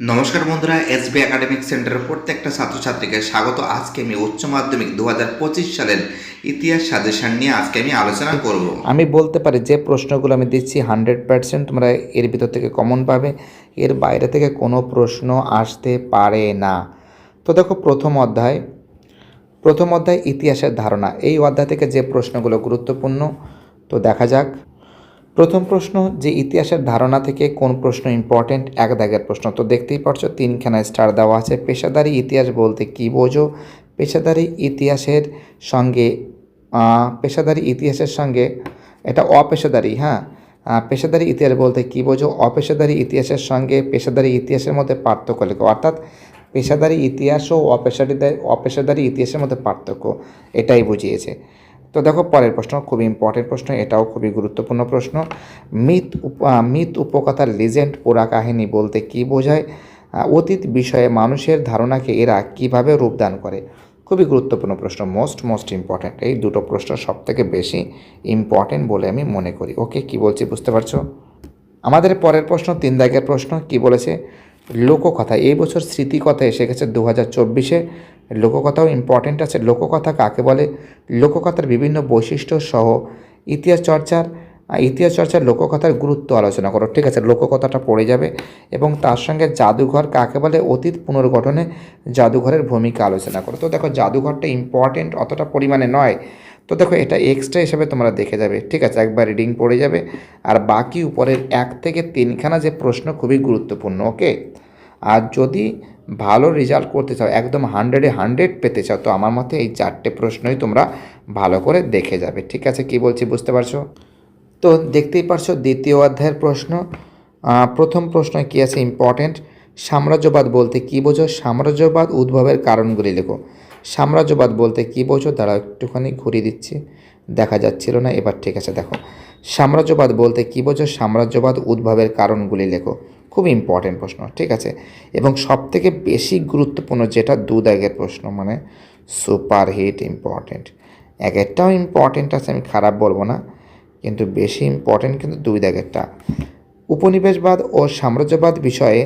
নমস্কার বন্ধুরা SB academic সেন্টারের প্রত্যেকটা ছাত্রছাত্রীকে স্বাগত। আজকে আমি উচ্চ মাধ্যমিক দু পঁচিশ সালের ইতিহাস সাজেশন নিয়ে আজকে আমি আলোচনা করব। আমি বলতে পারি যে প্রশ্নগুলো আমি দিচ্ছি হান্ড্রেড পার্সেন্ট, তোমরা এর ভিতর থেকে কমন পাবে। এর বাইরে থেকে কোনো প্রশ্ন আসতে পারে না। তো দেখো, প্রথম অধ্যায়। প্রথম অধ্যায় ইতিহাসের ধারণা। এই অধ্যায় থেকে যে প্রশ্নগুলো গুরুত্বপূর্ণ, তো দেখা যাক। প্রথম প্রশ্ন, যে ইতিহাসের ধারণা থেকে কোন প্রশ্ন ইম্পর্টেন্ট এক দাগের প্রশ্ন। তো দেখতেই পারছ, তিনখানা স্টার দেওয়া আছে। পেশাদারি ইতিহাস বলতে কী বোঝো? পেশাদারি ইতিহাসের সঙ্গে পেশাদারি ইতিহাসের সঙ্গে, এটা অপেশাদারি হ্যাঁ? পেশাদারি ইতিহাস বলতে কী বোঝো? অপেশাদারি ইতিহাসের সঙ্গে পেশাদারি ইতিহাসের মধ্যে পার্থক্য লেখো। অর্থাৎ পেশাদারি ইতিহাস ও অপেশাদারি অপেশাদারি ইতিহাসের মধ্যে পার্থক্য, এটাই বুঝিয়েছে। তো দেখো, পরের প্রশ্ন, খুবই ইম্পর্টেন্ট প্রশ্ন, এটাও খুবই গুরুত্বপূর্ণ প্রশ্ন। মিথ মিথ উপকথার লিজেন্ড পুরা কাহিনী বলতে কী বোঝায়? অতীত বিষয়ে মানুষের ধারণাকে এরা কীভাবে রূপদান করে? খুবই গুরুত্বপূর্ণ প্রশ্ন মোস্ট মোস্ট ইম্পর্ট্যান্ট এই দুটো প্রশ্ন সব থেকে বেশি ইম্পর্ট্যান্ট বলে আমি মনে করি। ওকে কি বলছি বুঝতে পারছ? আমাদের পরের প্রশ্ন, তিন দাগের প্রশ্ন, কি বলেছে? লোককথা। এই বছর স্মৃতিকথা এসে গেছে দু হাজার চব্বিশে। লোককথাও ইম্পর্টেন্ট আছে। লোককথা কাকে বলে? লোককথার বিভিন্ন বৈশিষ্ট্য সহ ইতিহাস চর্চার ইতিহাস চর্চার লোককথার গুরুত্ব আলোচনা করো। ঠিক আছে, লোককথাটা পড়ে যাবে এবং তার সঙ্গে জাদুঘর কাকে বলে? অতীত পুনর্গঠনে জাদুঘরের ভূমিকা আলোচনা করো। তো দেখো, জাদুঘরটা ইম্পর্টেন্ট অতটা পরিমাণে নয়। তো দেখো এটা এক্সট্রা হিসাবে তোমরা দেখে যাবে, ঠিক আছে? একবার রিডিং পড়ে যাবে। আর বাকি উপরের এক থেকে তিনখানা যে প্রশ্ন খুবই গুরুত্বপূর্ণ ওকে আর যদি ভালো রেজাল্ট করতে চাও, একদম হান্ড্রেডে হান্ড্রেড পেতে চাও, তো আমার মতে এই চারটে প্রশ্নই তোমরা ভালো করে দেখে যাবে, ঠিক আছে? কি বলছি, বুঝতে পারছ? তো দেখতেই পারছ দ্বিতীয় অধ্যায়ের প্রশ্ন। প্রথম প্রশ্ন কি আছে? ইম্পর্টেন্ট সাম্রাজ্যবাদ বলতে কী বোঝো? সাম্রাজ্যবাদ উদ্ভবের কারণগুলি লেখো সাম্রাজ্যবাদ বলতে কী বোঝো? দাঁড়াও, একটুখানি ঘুরিয়ে দিচ্ছি। দেখা যাচ্ছিল না, এবার ঠিক আছে, দেখো। সাম্রাজ্যবাদ বলতে কী বোঝো? সাম্রাজ্যবাদ উদ্ভবের কারণগুলি লেখো। খুব ইম্পর্টেন্ট প্রশ্ন, ঠিক আছে? এবং সবথেকে বেশি গুরুত্বপূর্ণ যেটা দু দাগের প্রশ্ন মানে সুপার হিট ইম্পর্টেন্ট এক একটাও ইম্পর্টেন্ট আছে, আমি খারাপ বলব না, কিন্তু বেশি ইম্পর্টেন্ট কিন্তু দুই দাগেরটা। উপনিবেশবাদ ও সাম্রাজ্যবাদ বিষয়ে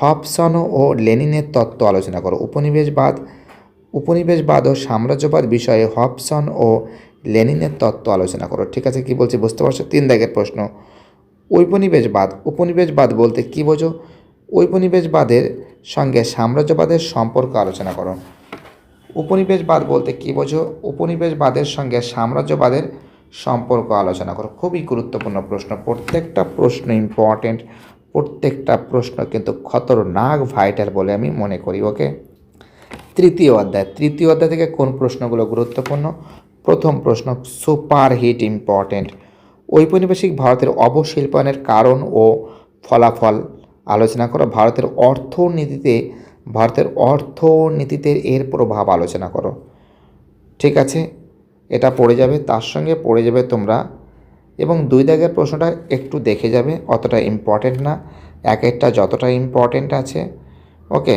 হবসন ও লেনিনের তত্ত্ব আলোচনা করো। উপনিবেশবাদ উপনিবেশবাদ ও সাম্রাজ্যবাদ বিষয়ে হবসন ও লেনিনের তত্ত্ব আলোচনা করো। ঠিক আছে, কি বলছি? বুঝতে পারছ? তিন দাগের প্রশ্ন। ঔপনিবেশবাদ উপনিবেশবাদ বলতে কী বোঝো? ঔপনিবেশবাদের সঙ্গে সাম্রাজ্যবাদের সম্পর্ক আলোচনা করো। উপনিবেশবাদ বলতে কী বোঝো? উপনিবেশবাদের সঙ্গে সাম্রাজ্যবাদের সম্পর্ক আলোচনা করো। খুবই গুরুত্বপূর্ণ প্রশ্ন। প্রত্যেকটা প্রশ্ন ইম্পর্টেন্ট প্রত্যেকটা প্রশ্ন কিন্তু খতরনাক ভাইটাল বলে আমি মনে করি ওকে তৃতীয় অধ্যায়। তৃতীয় অধ্যায় থেকে কোন প্রশ্নগুলো গুরুত্বপূর্ণ? প্রথম প্রশ্ন, সুপার হিট ইম্পর্টেন্ট। ঔপনিবেশিক ভারতের অবশিল্পায়নের কারণ ও ফলাফল আলোচনা করো। ভারতের অর্থনীতিতে ভারতের অর্থনীতিতে এর প্রভাব আলোচনা করো। ঠিক আছে? এটা পড়ে যাবে, তার সঙ্গে পড়ে যাবে তোমরা। এবং দুই দাগের প্রশ্নটা একটু দেখে যাবে, অতটা ইম্পর্টেন্ট না। এক একটা যতটা ইম্পর্টেন্ট আছে। ওকে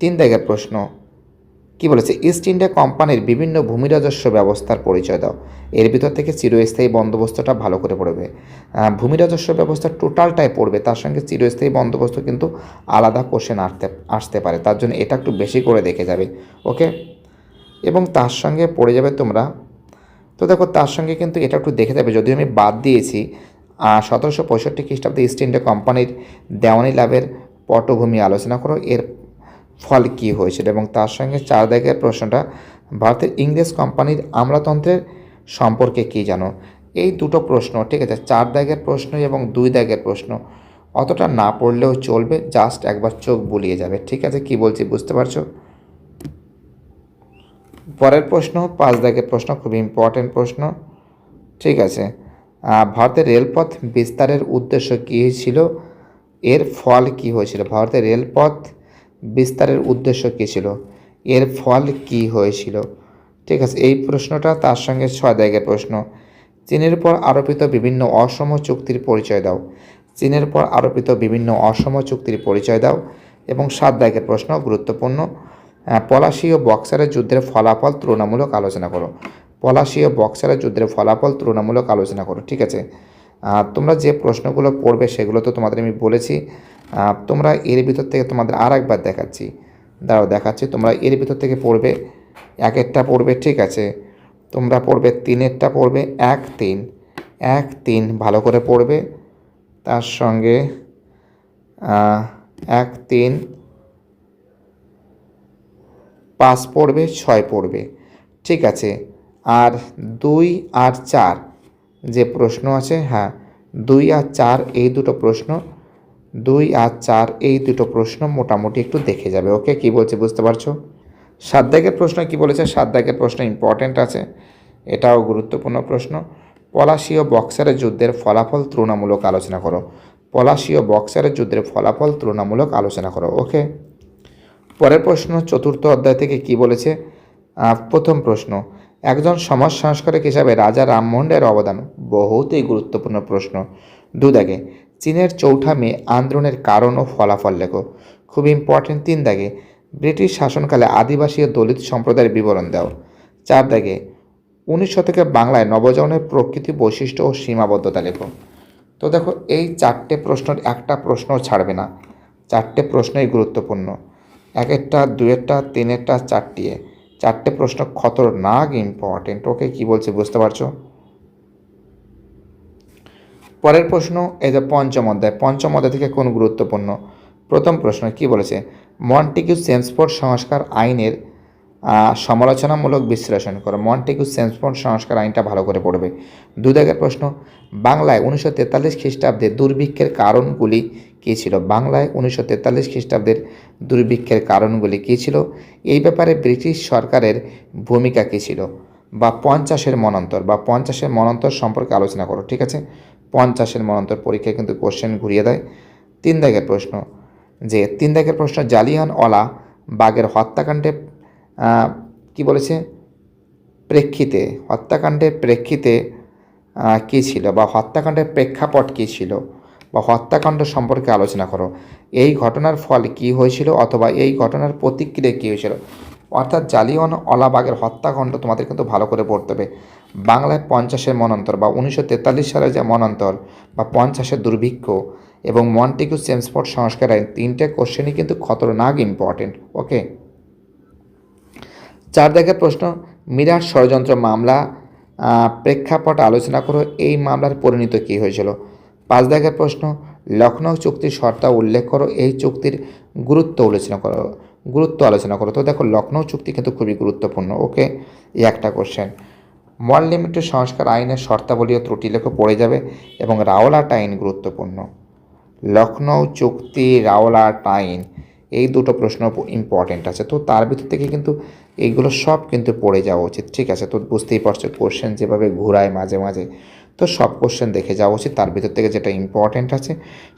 তিন দাগের প্রশ্ন। কি বলেছে? ইস্ট ইন্ডিয়া কোম্পানির বিভিন্ন ভূমি রাজস্ব ব্যবস্থার পরিচয় দাও। এর ভিতর থেকে চিরস্থায়ী বন্দোবস্তটা ভালো করে পড়বে। ভূমি রাজস্ব ব্যবস্থা টোটালটাই পড়বে, তার সঙ্গে চিরস্থায়ী বন্দোবস্ত কিন্তু আলাদা কোশ্চেন আসতে আসতে পারে। তার জন্য এটা একটু বেশি করে দেখে যাবে। ওকে? এবং তার সঙ্গে পড়ে যাবে তোমরা। তো দেখো, তার সঙ্গে কিন্তু এটা একটু দেখে যাবে। যদিও আমি বাদ দিয়েছি সতেরোশো পঁয়ষট্টি খ্রিস্টাব্দে ইস্ট ইন্ডিয়া কোম্পানির দেওয়ানি লাভের পটভূমি আলোচনা করো। এর ফল কী হয়েছিল এবং তার সঙ্গে চার দাগের প্রশ্নটা, ভারতের ইংরেজ কোম্পানির আমলাতন্ত্রের সম্পর্কে কী জানো? এই দুটো প্রশ্ন, ঠিক আছে চার দাগের প্রশ্ন এবং দুই দাগের প্রশ্ন, অতটা না পড়লেও চলবে জাস্ট একবার চোখ বুলিয়ে যাবে, ঠিক আছে, কি বলছি বুঝতে পারছ? পরের প্রশ্ন, পাঁচ দাগের প্রশ্ন, খুব ইম্পর্টেন্ট প্রশ্ন, ঠিক আছে ভারতের রেলপথ বিস্তারের উদ্দেশ্য কী ছিল? এর ফল কী হয়েছিল? ভারতের রেলপথ বিস্তারের উদ্দেশ্য কী ছিল? এর ফল কী হয়েছিল? ঠিক আছে, এই প্রশ্নটা তার সঙ্গে ছয় দাগের প্রশ্ন। চীনের উপর আরোপিত বিভিন্ন অসম চুক্তির পরিচয় দাও। চীনের উপর আরোপিত বিভিন্ন অসম চুক্তির পরিচয় দাও এবং সাত দাগের প্রশ্ন গুরুত্বপূর্ণ। পলাশী ও বক্সারের যুদ্ধের ফলাফল তুলনামূলক আলোচনা করো। পলাশী ও বক্সারের যুদ্ধের ফলাফল তুলনামূলক আলোচনা করো, ঠিক আছে? তোমরা যে প্রশ্নগুলো পড়বে সেগুলো তো তোমাদের আমি বলেছি। তোমরা এর ভিতর থেকে তোমাদের আর একবার দেখাচ্ছি। দাঁড়াও, দেখাচ্ছি। তোমরা এর ভিতর থেকে পড়বে এক একটা পড়বে, ঠিক আছে? তোমরা পড়বে, তিনেরটা পড়বে, এক, তিন। এক, তিন, ভালো করে পড়বে। তার সঙ্গে এক, তিন, পাঁচ পড়বে, ছয় পড়বে। ঠিক আছে? আর দুই আর চার, যে প্রশ্ন আছে হ্যাঁ দুই আর চার, এই দুটো প্রশ্ন দুই আর চার, এই দুটো প্রশ্ন মোটামুটি একটু দেখে যাবে। ওকে, কি বলছে বুঝতে পারছ? সাত দাগের প্রশ্ন কি বলেছে? সাত দাগের প্রশ্ন ইম্পর্ট্যান্ট আছে। এটাও গুরুত্বপূর্ণ প্রশ্ন। পলাশীয় বক্সারের যুদ্ধের ফলাফল তুলনামূলক আলোচনা করো। পলাশীয় বক্সারের যুদ্ধের ফলাফল তুলনামূলক আলোচনা করো। ওকে। পরের প্রশ্ন চতুর্থ অধ্যায় থেকে কি বলেছে? প্রথম প্রশ্ন, একজন সমাজ সংস্কারক হিসাবে রাজা রামমোহন রায়ের অবদান বহুতই গুরুত্বপূর্ণ প্রশ্ন। দু দাগে চীনের চৌঠা মে আন্দোলনের কারণ ও ফলাফল লেখো। খুব ইম্পর্টেন্ট তিন দাগে, ব্রিটিশ শাসনকালে আদিবাসী ও দলিত সম্প্রদায়ের বিবরণ দাও। চার দাগে, উনিশ শতকে বাংলায় নবজনের প্রকৃতি বৈশিষ্ট্য ও সীমাবদ্ধতা লেখো। তো দেখো, এই চারটে প্রশ্নের একটা প্রশ্ন ছাড়বে না। চারটে প্রশ্নই গুরুত্বপূর্ণ। এক একটা দুয়েরটা তিনেরটা চারটি চারটে প্রশ্ন খতরনাক ইম্পর্টেন্ট ওকে কি বলছে বুঝতে পারছ? পরের প্রশ্ন এই যে পঞ্চম অধ্যায়। পঞ্চম অধ্যায় থেকে কোন গুরুত্বপূর্ণ? প্রথম প্রশ্ন কি বলেছে? মন্টিকিউ সেন্সফোর্ড সংস্কার আইনের সমালোচনামূলক বিশ্লেষণ করো। মন্টিকিউ সেন্সফোর্ড সংস্কার আইনটা ভালো করে পড়বে। দু দাগের প্রশ্ন, বাংলায় উনিশশো তেতাল্লিশ খ্রিস্টাব্দে দুর্ভিক্ষের কারণগুলি কী ছিল? বাংলায় উনিশশো তেতাল্লিশ খ্রিস্টাব্দের দুর্ভিক্ষের কারণগুলি কী ছিল? এই ব্যাপারে ব্রিটিশ সরকারের ভূমিকা কী ছিল? বা পঞ্চাশের মনন্তর, বা পঞ্চাশের মনন্তর সম্পর্কে আলোচনা করো, ঠিক আছে? পঞ্চাশের মনন্তর পরীক্ষায় কিন্তু কোশ্চেন ঘুরিয়ে দেয়। তিন দাগের প্রশ্ন, যে তিন দাগের প্রশ্ন, জালিয়ান অলা বাগের হত্যাকাণ্ডে কি বলেছে? প্রেক্ষিতে, হত্যাকাণ্ডের প্রেক্ষিতে কী ছিল বা হত্যাকাণ্ডের প্রেক্ষাপট কী ছিল বা হত্যাকাণ্ড সম্পর্কে আলোচনা করো। এই ঘটনার ফল কী হয়েছিল অথবা এই ঘটনার প্রতিক্রিয়া কী হয়েছিল? অর্থাৎ জালিয়ান ওয়ালাবাগের হত্যাকাণ্ড তোমাদের কিন্তু ভালো করে পড়তে হবে। বাংলায় পঞ্চাশের মনন্তর বা উনিশশো সালের যে মনন্তর বা পঞ্চাশের দুর্ভিক্ষ এবং মন্টিকু সেমসপট সংস্কার আইন তিনটে কোশ্চেনই কিন্তু খতরনাক ইম্পর্টেন্ট ওকে চার দাগের প্রশ্ন মিরাট ষড়যন্ত্র মামলা প্রেক্ষাপট আলোচনা করো এই মামলার পরিণত কী হয়েছিল? পাঁচ দাগের প্রশ্ন লখনৌ চুক্তির শর্তা উল্লেখ করো, এই চুক্তির গুরুত্ব আলোচনা করো, গুরুত্ব আলোচনা করো। তো দেখো লখনৌ চুক্তি কিন্তু খুবই গুরুত্বপূর্ণ ওকে এই একটা কোশ্চেন মল লিমিটেড সংস্কার আইনের শর্তাবলী ও ত্রুটি লেখো পড়ে যাবে এবং রাওলাট আইন গুরুত্বপূর্ণ। লখনৌ চুক্তি, রাওলাট আইন, এই দুটো প্রশ্ন ইম্পর্টেন্ট আছে। তো তার ভিতর থেকে কিন্তু এইগুলো সব কিন্তু পড়ে যাওয়া উচিত। ঠিক আছে, তো বুঝতেই পারছ কোশ্চেন যেভাবে ঘুরায় মাঝে মাঝে। তো সব কোশ্চেন দেখে যাওয়া উচিত। তার ভিতর থেকে যেটা ইম্পর্টেন্ট আছে,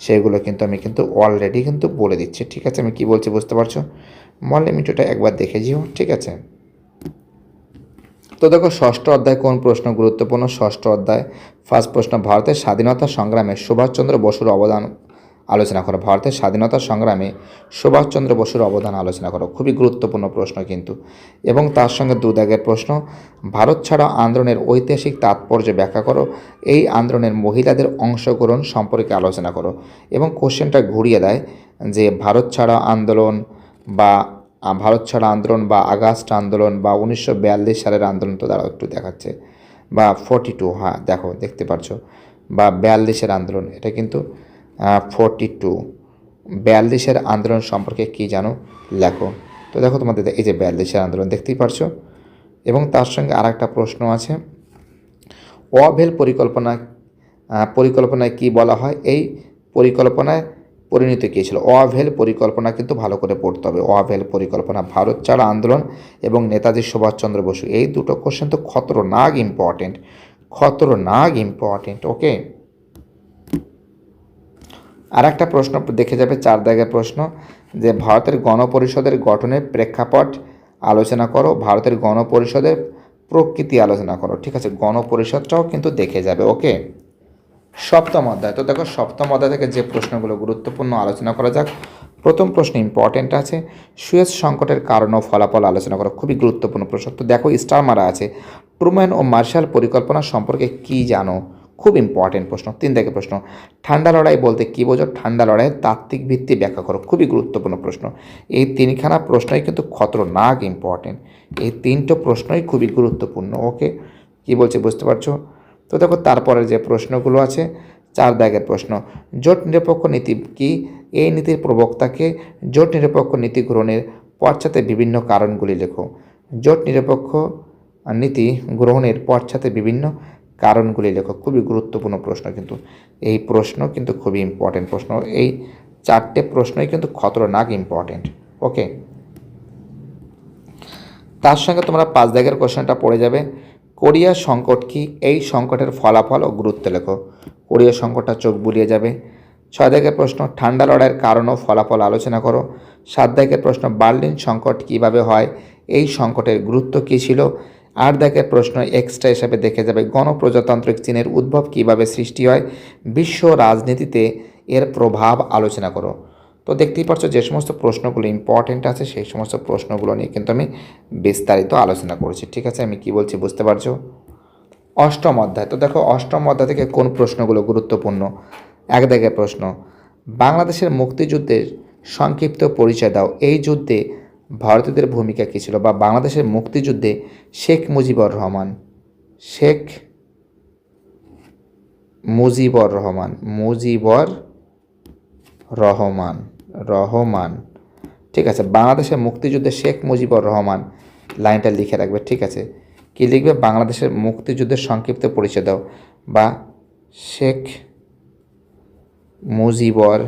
সেগুলো কিন্তু আমি কিন্তু অলরেডি কিন্তু বলে দিচ্ছি। ঠিক আছে, আমি কি বলছি বুঝতে পারছ? মল লিমিটেডটা একবার দেখে যেও। ঠিক আছে? তো দেখো ষষ্ঠ অধ্যায় কোন প্রশ্ন গুরুত্বপূর্ণ? ষষ্ঠ অধ্যায়, ফার্স্ট প্রশ্ন, ভারতের স্বাধীনতা সংগ্রামে সুভাষচন্দ্র বসুর অবদান আলোচনা করো। ভারতের স্বাধীনতা সংগ্রামে সুভাষচন্দ্র বসুর অবদান আলোচনা করো। খুবই গুরুত্বপূর্ণ প্রশ্ন কিন্তু। এবং তার সঙ্গে দু দাগের প্রশ্ন, ভারত ছাড়া আন্দোলনের ঐতিহাসিক তাৎপর্য ব্যাখ্যা করো। এই আন্দোলনের মহিলাদের অংশগ্রহণ সম্পর্কে আলোচনা করো। এবং কোশ্চেনটা ঘুরিয়ে দেয় যে, ভারত ছাড়া আন্দোলন বা ভারত ছাড়া আন্দোলন বা আগস্ট আন্দোলন বা উনিশশো বিয়াল্লিশ সালের আন্দোলন তো দাঁড়াও একটু দেখাচ্ছে। বা ফর্টি টু হ্যাঁ দেখো, দেখতে পারছ। বা বিয়াল্লিশের আন্দোলন, এটা কিন্তু ফর্টি টু বিয়াল্লিশের আন্দোলন সম্পর্কে কি জানো? লেখো। তো দেখো তোমাদের, এই যে বিয়াল্লিশের আন্দোলন, দেখতেই পারছ? এবং তার সঙ্গে আর একটা প্রশ্ন আছে। অভেল পরিকল্পনা পরিকল্পনায় কি বলা হয়? এই পরিকল্পনায় পরিণত কী ছিল অভেল পরিকল্পনা কিন্তু ভালো করে পড়তে হবে। অভেল পরিকল্পনা, ভারত ছাড়া আন্দোলন এবং নেতাজি সুভাষচন্দ্র বসু। এই দুটো কোশ্চেন তো খতরনাক ইম্পর্টেন্ট খতরনাক ইম্পর্টেন্ট ওকে আর একটা প্রশ্ন দেখে যাবে চার দাগের প্রশ্ন, যে ভারতের গণপরিষদের গঠনের প্রেক্ষাপট আলোচনা করো, ভারতের গণপরিষদের প্রকৃতি আলোচনা করো। ঠিক আছে, গণপরিষদটাও কিন্তু দেখে যাবে ওকে সপ্তম অধ্যায়। তো দেখো, সপ্তম অধ্যায় থেকে যে প্রশ্নগুলো গুরুত্বপূর্ণ আলোচনা করা যাক, প্রথম প্রশ্ন ইম্পর্টেন্ট আছে। সুয়েজ সংকটের কারণ ও ফলাফল আলোচনা করা, খুবই গুরুত্বপূর্ণ প্রশ্ন। তো দেখো, স্টার মারা আছে। ট্রুম্যান ও মার্শাল পরিকল্পনা সম্পর্কে কি জানো? খুব ইম্পর্টেন্ট প্রশ্ন, তিন থেকে প্রশ্ন। ঠান্ডা লড়াই বলতে কী বোঝো? ঠান্ডা লড়াইয়ের তাত্ত্বিক ভিত্তি ব্যাখ্যা করো, খুবই গুরুত্বপূর্ণ প্রশ্ন। এই তিনখানা প্রশ্নই কিন্তু খতরনাক ইম্পর্টেন্ট এই তিনটো প্রশ্নই খুবই গুরুত্বপূর্ণ ওকে কী বলছে বুঝতে পারছ? তো দেখো তারপরে যে প্রশ্নগুলো আছে, চার দাগের প্রশ্ন। জোট নিরপেক্ষ নীতি কি? এই নীতির প্রবক্তাকে জোট নিরপেক্ষ নীতি গ্রহণের পশ্চাতে বিভিন্ন কারণগুলি লেখো। জোট নিরপেক্ষ নীতি গ্রহণের পশ্চাতে বিভিন্ন কারণগুলি লেখো। খুবই গুরুত্বপূর্ণ প্রশ্ন কিন্তু। এই প্রশ্ন কিন্তু খুবই ইম্পর্টেন্ট প্রশ্ন। এই চারটে প্রশ্নই কিন্তু খতরনাক ইম্পর্টেন্ট ওকে তার সঙ্গে তোমরা পাঁচ দাগের কোশ্চেনটা পড়ে যাবে। কোরিয়া সংকট কি? এই সংকটের ফলাফল ও গুরুত্ব লেখো। কোরিয়া সংকটটা চোখ বুলিয়ে যাবে। ছয় দাগের প্রশ্ন, ঠান্ডা লড়াইয়ের কারণ ও ফলাফল আলোচনা করো। সাত দাগের প্রশ্ন, বার্লিন সংকট কীভাবে হয়? এই সংকটের গুরুত্ব কী ছিল? আট দাগের প্রশ্ন, এক্সট্রা হিসাবে দেখে যাবে, গণপ্রজাতান্ত্রিক চীনের উদ্ভব কীভাবে সৃষ্টি হয়? বিশ্ব রাজনীতিতে এর প্রভাব আলোচনা করো। তো দেখতেই পাচ্ছ যে সমস্ত প্রশ্নগুলো ইম্পর্টেন্ট আছে, সেই সমস্ত প্রশ্নগুলো নিয়ে কিন্তু আমি বিস্তারিত আলোচনা করেছি। ঠিক আছে? আমি কি বলছি বুঝতে পারছ? অষ্টম অধ্যায়। তো দেখো, অষ্টম অধ্যায় থেকে কোন প্রশ্নগুলো গুরুত্বপূর্ণ? এক দাগের প্রশ্ন। বাংলাদেশের মুক্তিযুদ্ধের সংক্ষিপ্ত পরিচয় দাও। এই যুদ্ধে ভারতীয়দের ভূমিকা কী ছিল বা বাংলাদেশের মুক্তিযুদ্ধে শেখ মুজিবুর রহমান? শেখ মুজিবুর রহমান। মুজিবর রহমান। রহমান। ঠিক আছে, বাংলাদেশের মুক্তিযুদ্ধে শেখ মুজিবুর রহমান লাইনটা লিখে রাখবে, ঠিক আছে? কি লিখবে? বাংলাদেশের মুক্তিযুদ্ধের সংক্ষিপ্ত পরিচয় দাও। বা শেখ মুজিবর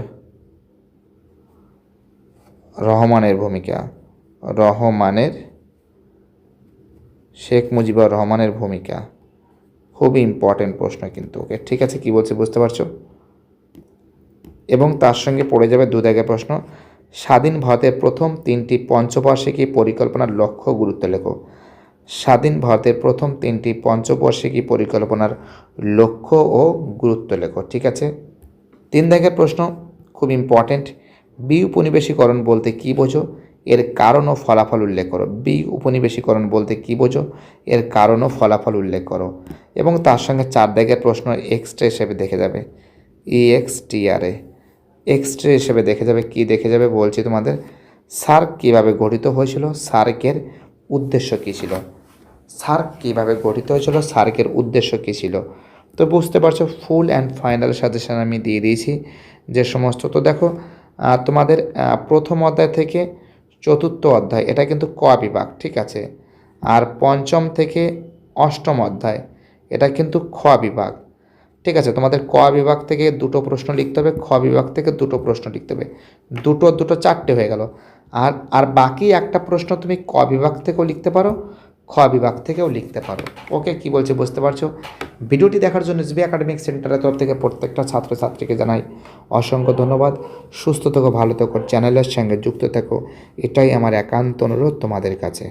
রহমানের ভূমিকা। রহমানের, শেখ মুজিবুর রহমানের ভূমিকা। খুবই ইম্পর্টেন্ট প্রশ্ন কিন্তু ওকে। ঠিক আছে, কি বলছে বুঝতে পারছ? এবং তার সঙ্গে পড়ে যাবে দু দাগের প্রশ্ন। স্বাধীন ভারতের প্রথম তিনটি পঞ্চবার্ষিকী পরিকল্পনার লক্ষ্য গুরুত্ব লেখো। স্বাধীন ভারতের প্রথম তিনটি পঞ্চবার্ষিকী পরিকল্পনার লক্ষ্য ও গুরুত্ব লেখো, ঠিক আছে? তিন দাগের প্রশ্ন, খুব ইম্পর্টেন্ট বি উপনিবেশীকরণ বলতে কী বোঝো? এর কারণ ও ফলাফল উল্লেখ করো। বি উপনিবেশীকরণ বলতে কী বোঝো? এর কারণ ও ফলাফল উল্লেখ করো। এবং তার সঙ্গে চার দাগের প্রশ্ন এক্সট্রা হিসেবে দেখে যাবে। ই এক্স টি আর এ এক্সট্রা হিসেবে দেখে যাবে, কি দেখে যাবে বলছি তোমাদের। সার্ক কীভাবে গঠিত হয়েছিল, সার্কের উদ্দেশ্য কী ছিল? সার্ক কীভাবে গঠিত হয়েছিল, সার্কের উদ্দেশ্য কী ছিল? তো বুঝতে পারছ ফুল অ্যান্ড ফাইনাল সাজেশান আমি দিয়ে দিয়েছি। যে সমস্ত, তো দেখো তোমাদের প্রথম অধ্যায় থেকে চতুর্থ অধ্যায়, এটা কিন্তু ক বিভাগ, ঠিক আছে? আর পঞ্চম থেকে অষ্টম অধ্যায়, এটা কিন্তু খ বিভাগ। ঠিক আছে, তোমাদের ক বিভাগ থেকে দুটো প্রশ্ন লিখতে হবে, খ বিভাগ থেকে দুটো প্রশ্ন লিখতে হবে। দুটো দুটো চারটে হয়ে গেল। আর আর বাকি একটা প্রশ্ন তুমি ক বিভাগ থেকেও লিখতে পারো, খ বিভাগ থেকেও লিখতে পারো। ওকে, কি বলছে বুঝতে পারছ? ভিডিওটি দেখার জন্য এসবি একাডেমিক সেন্টারের তরফ থেকে প্রত্যেকটা ছাত্রছাত্রীকে জানাই অসংখ্য ধন্যবাদ। সুস্থ থেকো, ভালো থেকো চ্যানেলের সঙ্গে যুক্ত থেকো। এটাই আমার একান্ত অনুরোধ তোমাদের কাছে।